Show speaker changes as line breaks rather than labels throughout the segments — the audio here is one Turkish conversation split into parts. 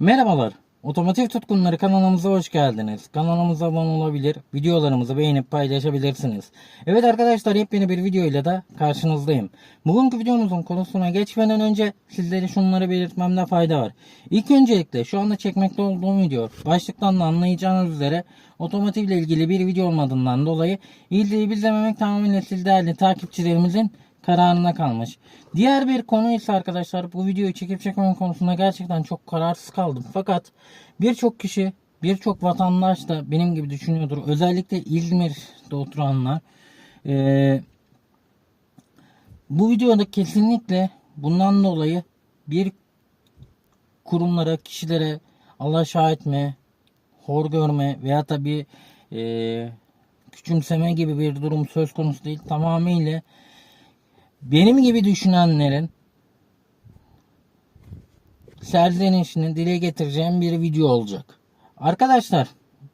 Merhabalar. Otomotiv tutkunları kanalımıza hoş geldiniz. Kanalımıza abone olabilir, videolarımızı beğenip paylaşabilirsiniz. Evet arkadaşlar yepyeni bir video ile de karşınızdayım. Bugünkü videomuzun konusuna geçmeden önce sizlere şunları belirtmemde fayda var. İlk öncelikle şu anda çekmekte olduğum video başlıktan da anlayacağınız üzere otomotiv ile ilgili bir video olmadığından dolayı izleyip izlememek tamamıyla siz takipçilerimizin kararına kalmış. Diğer bir konu ise arkadaşlar bu videoyu çekip çekmeme konusunda gerçekten çok kararsız kaldım. Fakat birçok kişi, birçok vatandaş da benim gibi düşünüyordur. Özellikle İzmir'de oturanlar. Ee, bu videoda kesinlikle bundan dolayı bir kurumlara, kişilere Allah şahit mi, hor görme veya da e, küçümseme gibi bir durum söz konusu değil. Tamamıyla benim gibi düşünenlerin serzenişini dile getireceğim bir video olacak. Arkadaşlar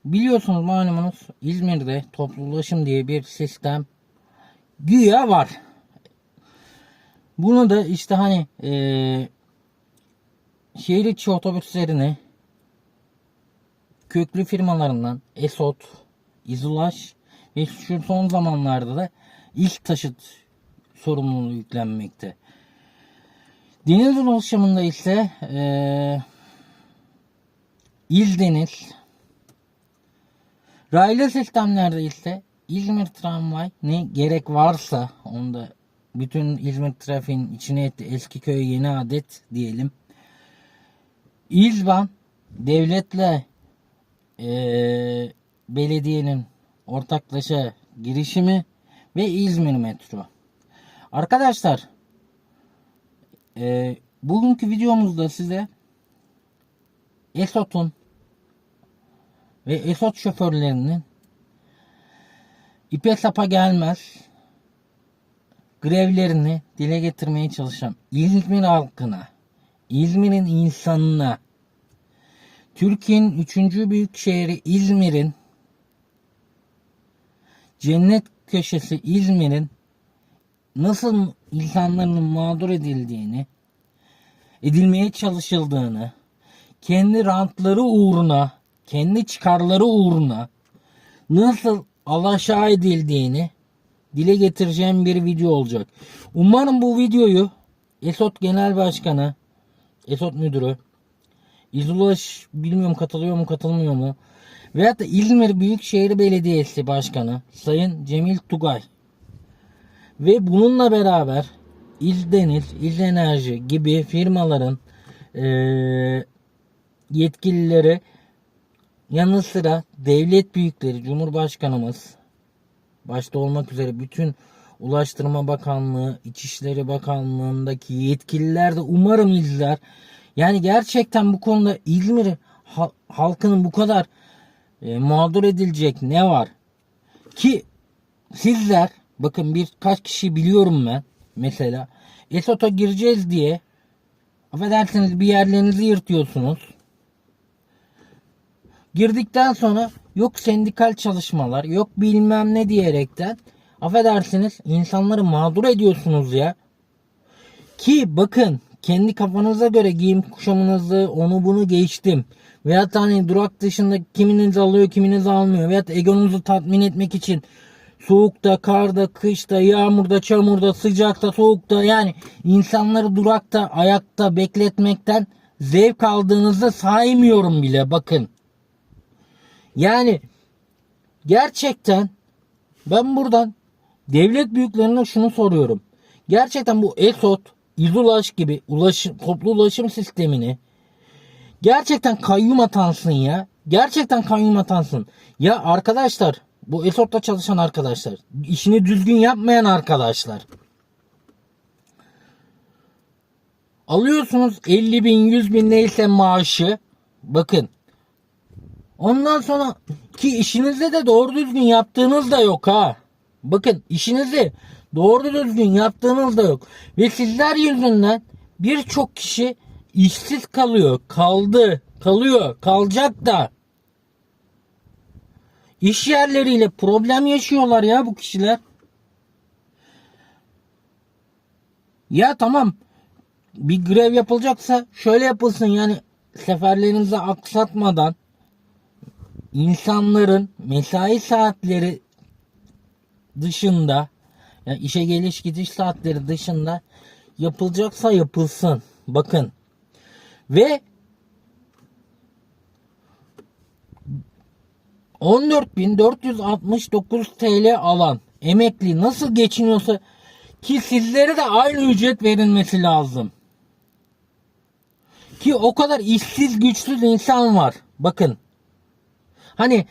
biliyorsunuz malumunuz İzmir'de toplu ulaşım diye bir sistem güya var. Bunu da işte hani eee şehir içi otobüslerini köklü firmalarından Esot, İzulaş ve şu son zamanlarda da ilk taşıt sorumluluğu yüklenmekte. Deniz ulaşımında ise eee İldeniz, raylı sistemlerde ise İzmir tramvay ne gerek varsa onu da bütün İzmir trafiğin içine etti. Eskiköy yeni adet diyelim. İzban devletle eee, belediyenin ortaklaşa girişimi ve İzmir metro. Arkadaşlar e, bugünkü videomuzda size Esot'un ve Esot şoförlerinin ipe sapa gelmez grevlerini dile getirmeye çalışacağım. İzmir halkına, İzmir'in insanına, Türkiye'nin üçüncü büyük şehri İzmir'in cennet köşesi İzmir'in nasıl insanların mağdur edildiğini, edilmeye çalışıldığını, kendi rantları uğruna, kendi çıkarları uğruna nasıl alaşağı edildiğini dile getireceğim bir video olacak. Umarım bu videoyu Esot Genel Başkanı, Esot Müdürü, İzulaş bilmiyorum katılıyor mu katılmıyor mu veyahut da İzmir Büyükşehir Belediyesi Başkanı Sayın Cemil Tugay ve bununla beraber İzdeniz, İzenerji gibi firmaların eee, yetkilileri yanı sıra devlet büyükleri, Cumhurbaşkanımız başta olmak üzere bütün Ulaştırma Bakanlığı, İçişleri Bakanlığı'ndaki yetkililer de umarım izler. Yani gerçekten bu konuda İzmir ha- halkının bu kadar e, mağdur edilecek ne var? Ki sizler bakın birkaç kişi biliyorum ben mesela Esot'a gireceğiz diye affedersiniz bir yerlerinizi yırtıyorsunuz. Girdikten sonra yok sendikal çalışmalar yok bilmem ne diyerekten affedersiniz insanları mağdur ediyorsunuz ya. Ki bakın kendi kafanıza göre giyim kuşamınızı onu bunu geçtim. Veyahut hani durak dışında kiminiz alıyor kiminiz almıyor. Veyahut egonuzu tatmin etmek için soğukta, karda, kışta, yağmurda, çamurda, sıcakta, soğukta yani insanları durakta, ayakta bekletmekten zevk aldığınızı saymıyorum bile bakın. Yani gerçekten ben buradan devlet büyüklerine şunu soruyorum. Gerçekten bu ESOT, İzulaş gibi ulaşım, toplu ulaşım sistemini gerçekten kayyum atansın ya. Gerçekten kayyum atansın. Ya arkadaşlar bu ESOT'ta çalışan arkadaşlar. İşini düzgün yapmayan arkadaşlar. Alıyorsunuz 50 bin 100 bin neyse maaşı. Bakın. Ondan sonra ki işinizde de doğru düzgün yaptığınız da yok ha. Bakın işinizi doğru düzgün yaptığınız da yok. Ve sizler yüzünden birçok kişi işsiz kalıyor kaldı kalıyor kalacak da İş yerleriyle problem yaşıyorlar ya bu kişiler. Ya tamam bir grev yapılacaksa şöyle yapılsın yani seferlerinizi aksatmadan insanların mesai saatleri dışında yani işe geliş gidiş saatleri dışında yapılacaksa yapılsın. Bakın. Ve 14.469 TL alan emekli nasıl geçiniyorsa ki sizlere de aynı ücret verilmesi lazım. Ki o kadar işsiz güçsüz insan var. Bakın. Hani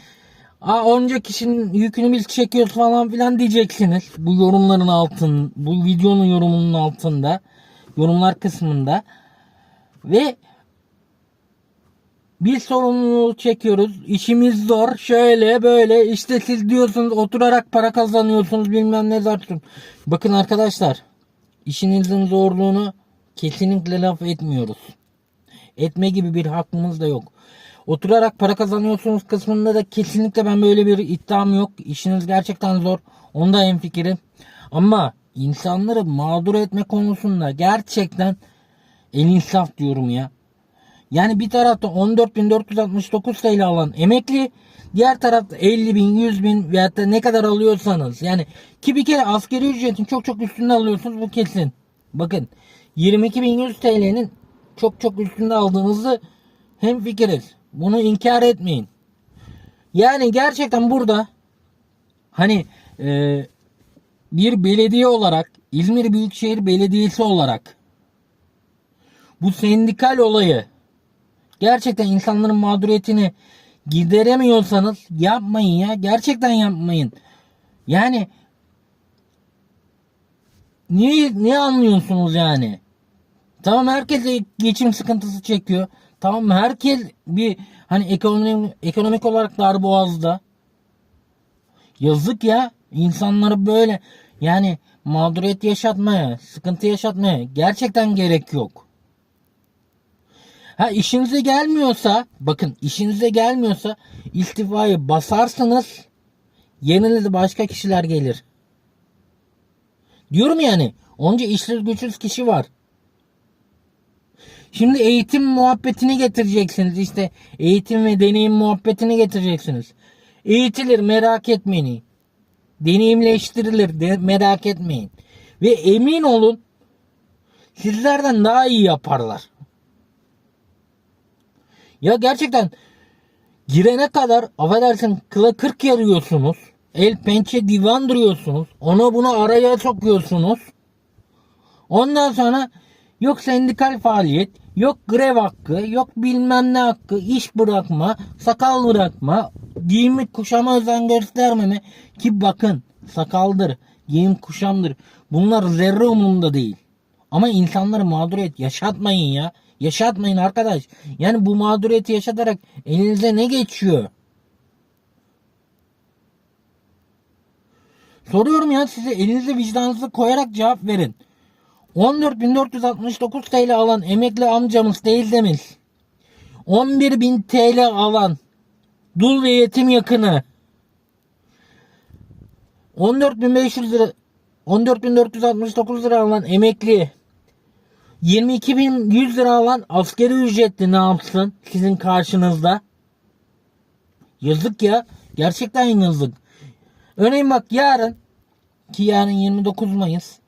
Aa, onca kişinin yükünü biz çekiyoruz falan filan diyeceksiniz. Bu yorumların altın, bu videonun yorumunun altında, yorumlar kısmında. Ve bir sorumluluğu çekiyoruz. İşimiz zor. Şöyle böyle işte siz diyorsunuz oturarak para kazanıyorsunuz bilmem ne zaten. Bakın arkadaşlar işinizin zorluğunu kesinlikle laf etmiyoruz. Etme gibi bir hakkımız da yok. Oturarak para kazanıyorsunuz kısmında da kesinlikle ben böyle bir iddiam yok. İşiniz gerçekten zor. Onda en fikrim. Ama insanları mağdur etme konusunda gerçekten en insaf diyorum ya. Yani bir tarafta 14.469 TL alan emekli, diğer tarafta 50 bin, 100 bin veyahut da ne kadar alıyorsanız. Yani ki bir kere askeri ücretin çok çok üstünde alıyorsunuz bu kesin. Bakın 22.100 TL'nin çok çok üstünde aldığınızı hem fikiriz. Bunu inkar etmeyin. Yani gerçekten burada hani e, bir belediye olarak İzmir Büyükşehir Belediyesi olarak bu sendikal olayı gerçekten insanların mağduriyetini gideremiyorsanız yapmayın ya. Gerçekten yapmayın. Yani niye ne anlıyorsunuz yani? Tamam herkes geçim sıkıntısı çekiyor. Tamam herkes bir hani ekonomik ekonomik olarak dar boğazda. Yazık ya insanları böyle yani mağduriyet yaşatmaya, sıkıntı yaşatmaya gerçekten gerek yok. Ha işinize gelmiyorsa bakın işinize gelmiyorsa istifayı basarsınız yerinize başka kişiler gelir. Diyorum yani onca işsiz güçsüz kişi var. Şimdi eğitim muhabbetini getireceksiniz. işte eğitim ve deneyim muhabbetini getireceksiniz. Eğitilir merak etmeyin. Deneyimleştirilir de merak etmeyin. Ve emin olun sizlerden daha iyi yaparlar. Ya gerçekten girene kadar affedersin kıla kırk yarıyorsunuz. El pençe divan duruyorsunuz. Onu bunu araya sokuyorsunuz. Ondan sonra yok sendikal faaliyet, yok grev hakkı, yok bilmem ne hakkı, iş bırakma, sakal bırakma, giyimi kuşama özen göstermeme ki bakın sakaldır, giyim kuşamdır. Bunlar zerre umurumda değil. Ama insanları mağduriyet yaşatmayın ya. Yaşatmayın arkadaş. Yani bu mağduriyeti yaşatarak elinize ne geçiyor? Soruyorum ya size elinize vicdanınızı koyarak cevap verin. 14.469 TL alan emekli amcamız teyzemiz 11.000 TL alan dul ve yetim yakını 14.500 lira 14.469 lira alan emekli 22.100 lira alan askeri ücretli ne yapsın sizin karşınızda? Yazık ya. Gerçekten yazık. Örneğin bak yarın ki yarın 29 Mayıs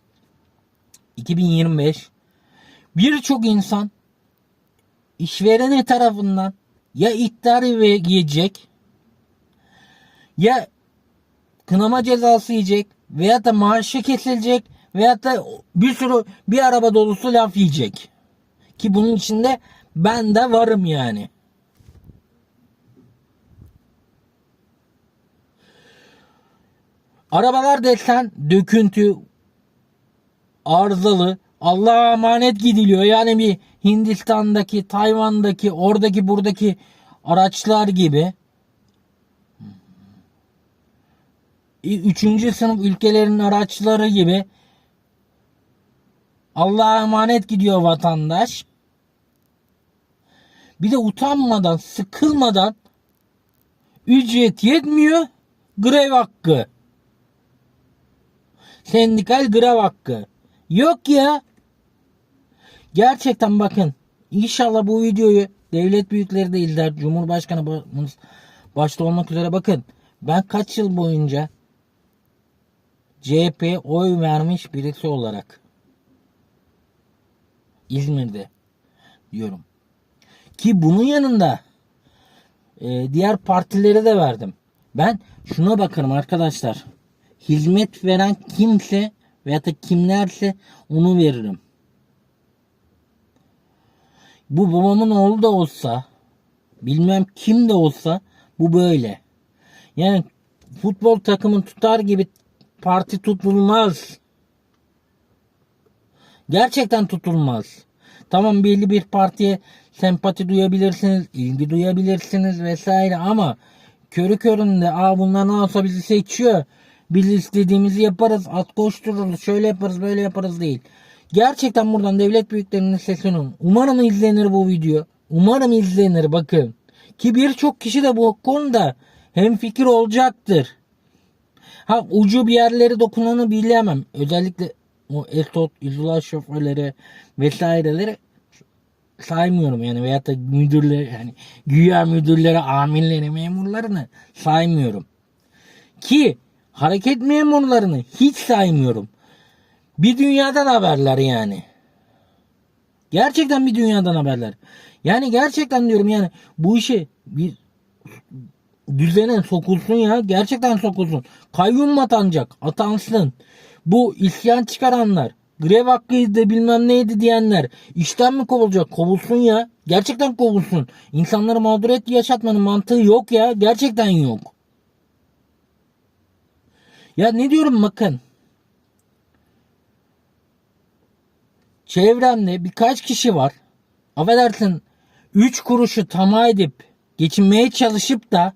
2025 birçok insan işvereni tarafından ya iptal yiyecek ya kınama cezası yiyecek veya da maaşı kesilecek veya da bir sürü bir araba dolusu laf yiyecek. Ki bunun içinde ben de varım yani. Arabalar desen döküntü, arızalı, Allah'a emanet gidiliyor. Yani bir Hindistan'daki, Tayvan'daki, oradaki, buradaki araçlar gibi. Üçüncü sınıf ülkelerin araçları gibi Allah'a emanet gidiyor vatandaş. Bir de utanmadan, sıkılmadan ücret yetmiyor. Grev hakkı. Sendikal grev hakkı. Yok ya. Gerçekten bakın İnşallah bu videoyu devlet büyükleri de izler. Cumhurbaşkanımız başta olmak üzere bakın. Ben kaç yıl boyunca CHP'ye oy vermiş birisi olarak İzmir'de diyorum. Ki bunun yanında e, diğer partilere de verdim. Ben şuna bakarım arkadaşlar. Hizmet veren kimse veya da kimlerse onu veririm. Bu babamın oğlu da olsa bilmem kim de olsa bu böyle. Yani futbol takımın tutar gibi parti tutulmaz. Gerçekten tutulmaz. Tamam belli bir partiye sempati duyabilirsiniz, ilgi duyabilirsiniz vesaire ama körü köründe aa bunlar ne olsa bizi seçiyor. Biz istediğimizi yaparız, at koştururuz, şöyle yaparız, böyle yaparız değil. Gerçekten buradan devlet büyüklerinin sesini umarım izlenir bu video. Umarım izlenir bakın. Ki birçok kişi de bu konuda hemfikir olacaktır. Ha ucu bir yerleri dokunanı bilemem. Özellikle o Esot, İzula şoförleri vesaireleri saymıyorum yani veyahut da müdürleri yani güya müdürleri, amirleri, memurlarını saymıyorum. Ki hareket memurlarını hiç saymıyorum. Bir dünyadan haberler yani. Gerçekten bir dünyadan haberler. Yani gerçekten diyorum yani bu işi bir düzene sokulsun ya. Gerçekten sokulsun. Kayyum atanacak? Atansın. Bu isyan çıkaranlar, grev hakkıydı bilmem neydi diyenler işten mi kovulacak? Kovulsun ya. Gerçekten kovulsun. İnsanları mağduriyet yaşatmanın mantığı yok ya. Gerçekten yok. Ya ne diyorum bakın. Çevremde birkaç kişi var. Affedersin 3 kuruşu tamah edip geçinmeye çalışıp da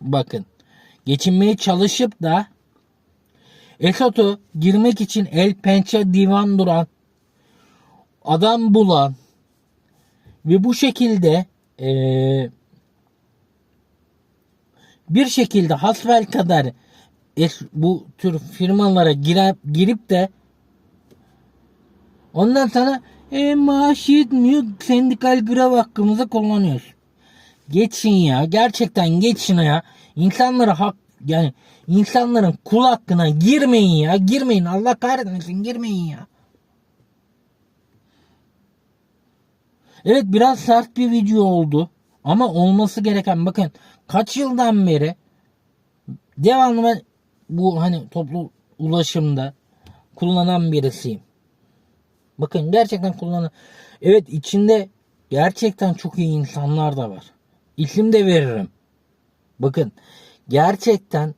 bakın geçinmeye çalışıp da Esat'ı girmek için el pençe divan duran adam bulan ve bu şekilde eee, bir şekilde hasbel kadar es- bu tür firmalara girip, girip de ondan sonra e, maaş yetmiyor sendikal grev hakkımızı kullanıyoruz. Geçin ya gerçekten geçin ya. İnsanları hak yani insanların kul hakkına girmeyin ya. Girmeyin Allah kahretmesin girmeyin ya. Evet biraz sert bir video oldu. Ama olması gereken bakın kaç yıldan beri devamlı ben bu hani toplu ulaşımda kullanan birisiyim. Bakın gerçekten kullanan evet içinde gerçekten çok iyi insanlar da var. İsim de veririm. Bakın gerçekten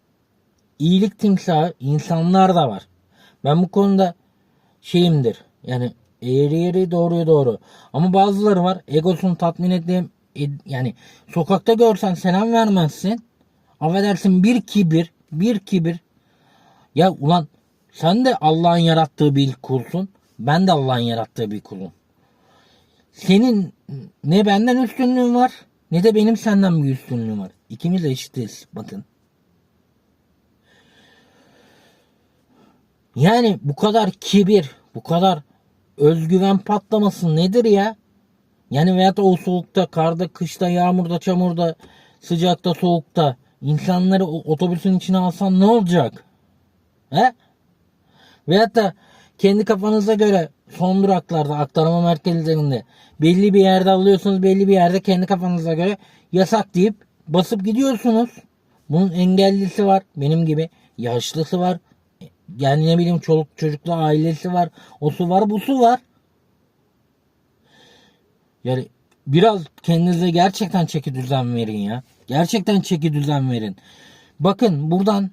iyilik timsahı insanlar da var. Ben bu konuda şeyimdir. Yani eğri eğri doğruyu doğru. Ama bazıları var egosunu tatmin ed- yani sokakta görsen selam vermezsin. Affedersin bir kibir. Bir kibir. Ya ulan sen de Allah'ın yarattığı bir kulsun. Ben de Allah'ın yarattığı bir kulum. Senin ne benden üstünlüğün var ne de benim senden bir üstünlüğüm var. İkimiz eşitiz bakın. Yani bu kadar kibir, bu kadar özgüven patlaması nedir ya? Yani veyahut o soğukta, karda, kışta, yağmurda, çamurda, sıcakta, soğukta insanları otobüsün içine alsan ne olacak? He? Veyahut da kendi kafanıza göre son duraklarda, aktarma merkezlerinde belli bir yerde alıyorsunuz, belli bir yerde kendi kafanıza göre yasak deyip basıp gidiyorsunuz. Bunun engellisi var benim gibi. Yaşlısı var. Yani ne bileyim çoluk çocuklu ailesi var. O su var bu su var. Yani biraz kendinize gerçekten çeki düzen verin ya. Gerçekten çeki düzen verin. Bakın buradan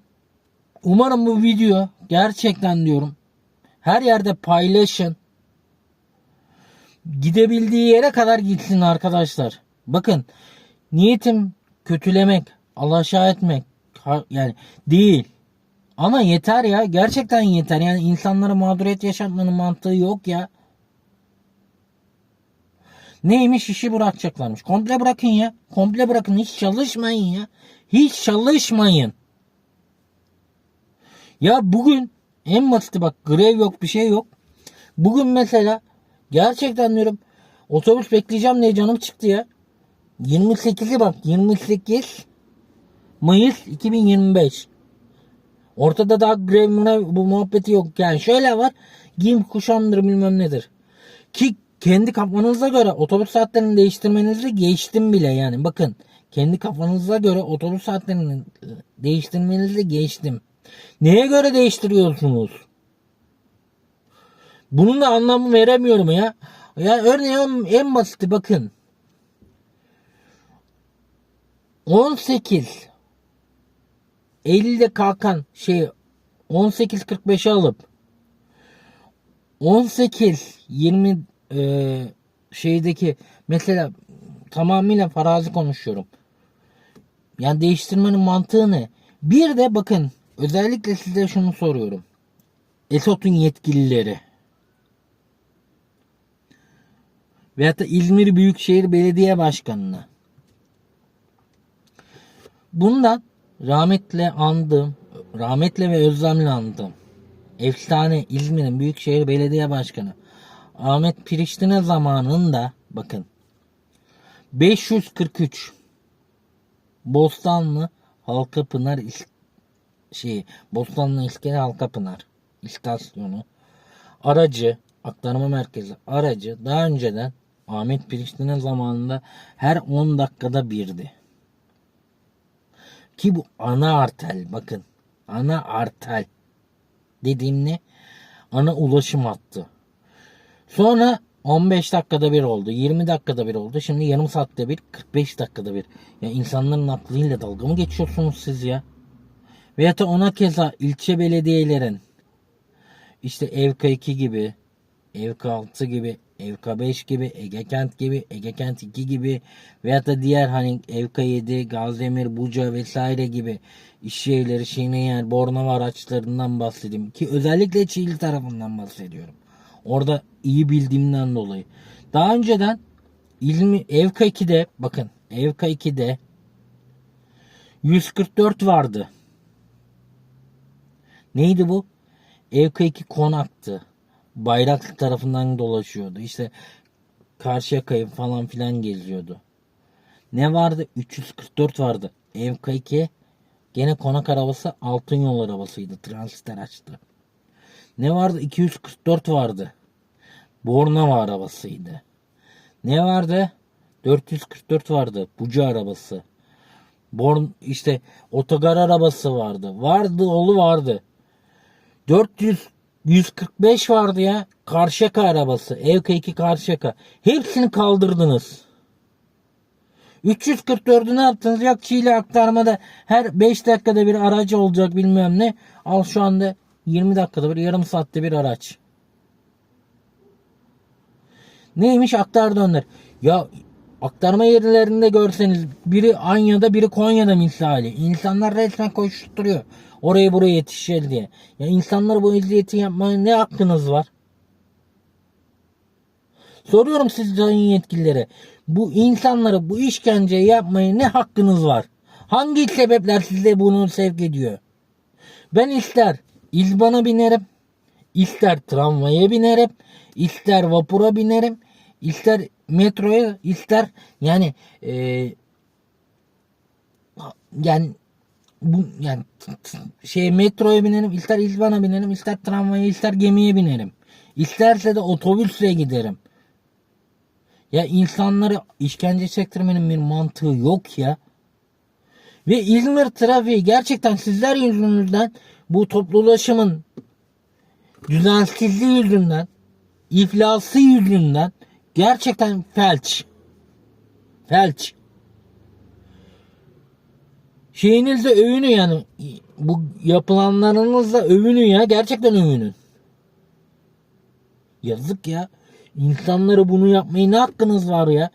umarım bu video gerçekten diyorum her yerde paylaşın. Gidebildiği yere kadar gitsin arkadaşlar. Bakın niyetim kötülemek, alaşağı etmek yani değil. Ama yeter ya. Gerçekten yeter. Yani insanlara mağduriyet yaşatmanın mantığı yok ya. Neymiş işi bırakacaklarmış. Komple bırakın ya. Komple bırakın. Hiç çalışmayın ya. Hiç çalışmayın. Ya bugün en basiti bak grev yok bir şey yok. Bugün mesela gerçekten diyorum Otobüs bekleyeceğim diye canım çıktı ya. 28'i bak 28 Mayıs 2025. Ortada daha grev mınav- bu muhabbeti yok. Yani şöyle var. Giyim kuşamdır bilmem nedir. Ki kendi kafanıza göre otobüs saatlerini değiştirmenizi geçtim bile yani. Bakın kendi kafanıza göre otobüs saatlerini e, değiştirmenizi geçtim. Neye göre değiştiriyorsunuz? Bunun da anlamı veremiyorum ya. Ya örneğin en basiti bakın. 18 50'de kalkan şey 18.45'e alıp 18 20 e, şeydeki mesela tamamıyla farazi konuşuyorum. Yani değiştirmenin mantığı ne? Bir de bakın özellikle size şunu soruyorum. ESOT'un yetkilileri veyahut da İzmir Büyükşehir Belediye Başkanı'na. Bundan rahmetle andığım, rahmetle ve özlemle andığım efsane İzmir'in Büyükşehir Belediye Başkanı. Ahmet Piriştine zamanında bakın 543 Bostanlı Halkapınar is- şey Bostanlı İskele Halkapınar istasyonu aracı aktarma merkezi aracı daha önceden Ahmet Piriştine zamanında her 10 dakikada birdi. Ki bu ana artel bakın ana artel dediğim ne? Ana ulaşım hattı. Sonra 15 dakikada bir oldu. 20 dakikada bir oldu. Şimdi yarım saatte bir 45 dakikada bir. Ya insanların aklıyla dalga mı geçiyorsunuz siz ya? Veyahut da ona keza ilçe belediyelerin işte Evka 2 gibi, Evka 6 gibi, Evka 5 gibi, Ege Kent gibi, Ege Kent 2 gibi veyahut da diğer hani Evka 7, Gazdemir, Buca vesaire gibi iş yerleri, Şineyer, Bornova araçlarından bahsedeyim. Ki özellikle Çiğli tarafından bahsediyorum. Orada iyi bildiğimden dolayı. Daha önceden İlmi, Evka 2'de bakın Evka 2'de 144 vardı. Neydi bu? Evka 2 konaktı. Bayraklı tarafından dolaşıyordu. İşte Karşıyaka'yı falan filan geziyordu. Ne vardı? 344 vardı. Evka 2 gene konak arabası altın yol arabasıydı. Transit araçtı. Ne vardı? 244 vardı. Bornova arabasıydı. Ne vardı? 444 vardı. Buca arabası. Born işte otogar arabası vardı. Vardı oğlu vardı. 400 145 vardı ya. Karşıyaka arabası. Evka 2 Karşıyaka. Hepsini kaldırdınız. 344'ü ne yaptınız? Yok Çiğli aktarmada her 5 dakikada bir aracı olacak bilmem ne. Al şu anda 20 dakikada bir yarım saatte bir araç. Neymiş aktardı onlar. Ya aktarma yerlerinde görseniz biri Anya'da biri Konya'da misali. İnsanlar resmen koşturuyor. Oraya buraya yetişir diye. Ya insanlar bu eziyeti yapmaya ne hakkınız var? Soruyorum siz sayın yetkililere. Bu insanlara bu işkenceyi yapmaya ne hakkınız var? Hangi sebepler size bunu sevk ediyor? Ben ister İzban'a binerim, ister tramvaya binerim, ister vapura binerim, ister metroya, ister yani e, yani bu yani şey metroya binerim, ister İzban'a binerim, ister tramvaya, ister gemiye binerim. İsterse de otobüsle giderim. Ya insanları işkence çektirmenin bir mantığı yok ya. Ve İzmir trafiği gerçekten sizler yüzünüzden bu toplu ulaşımın düzensizliği yüzünden, iflası yüzünden gerçekten felç. Felç. Şeyinizle övünün yani. Bu yapılanlarınızla övünün ya. Gerçekten övünün. Yazık ya. İnsanlara bunu yapmayı ne hakkınız var ya?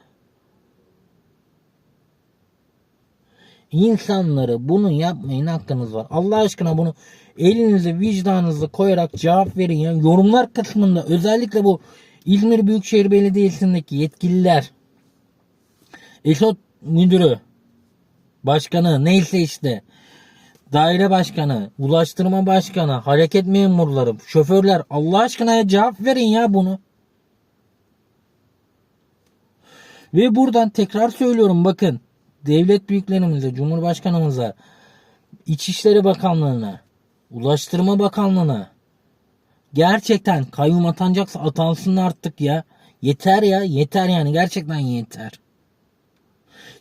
İnsanlara bunu yapmayın hakkınız var. Allah aşkına bunu elinizi vicdanınızı koyarak cevap verin ya. Yorumlar kısmında özellikle bu İzmir Büyükşehir Belediyesi'ndeki yetkililer, Esot müdürü, başkanı neyse işte, daire başkanı, ulaştırma başkanı, hareket memurları, şoförler Allah aşkına ya cevap verin ya bunu. Ve buradan tekrar söylüyorum bakın. Devlet büyüklerimize, Cumhurbaşkanımıza, İçişleri Bakanlığı'na, Ulaştırma Bakanlığı'na gerçekten kayyum atanacaksa atansın artık ya. Yeter ya yeter yani gerçekten yeter.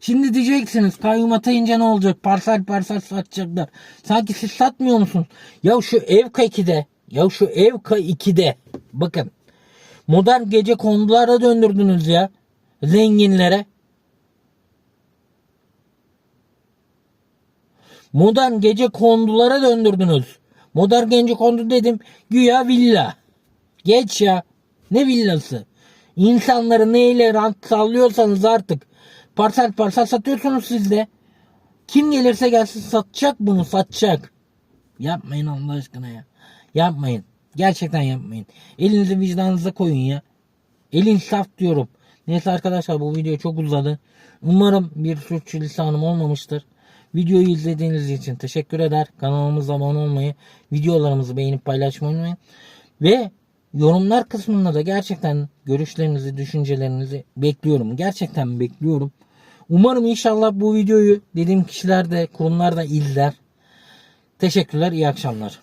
Şimdi diyeceksiniz kayyum atayınca ne olacak? Parsel parsel satacaklar. Sanki siz satmıyor musunuz? Ya şu Evka 2'de ya şu Evka 2'de bakın modern gece kondulara döndürdünüz ya zenginlere. Modern gece kondulara döndürdünüz. Modern gece kondu dedim güya villa. Geç ya. Ne villası? İnsanları neyle rant sallıyorsanız artık parsel parsel satıyorsunuz siz de. Kim gelirse gelsin satacak bunu satacak. Yapmayın Allah aşkına ya. Yapmayın. Gerçekten yapmayın. Elinizi vicdanınıza koyun ya. Elin saf diyorum. Neyse arkadaşlar bu video çok uzadı. Umarım bir suç lisanım olmamıştır. Videoyu izlediğiniz için teşekkür eder. Kanalımıza abone olmayı, videolarımızı beğenip paylaşmayı unutmayın. Ve yorumlar kısmında da gerçekten görüşlerinizi, düşüncelerinizi bekliyorum. Gerçekten bekliyorum. Umarım inşallah bu videoyu dediğim kişiler de kurumlar da izler. Teşekkürler, iyi akşamlar.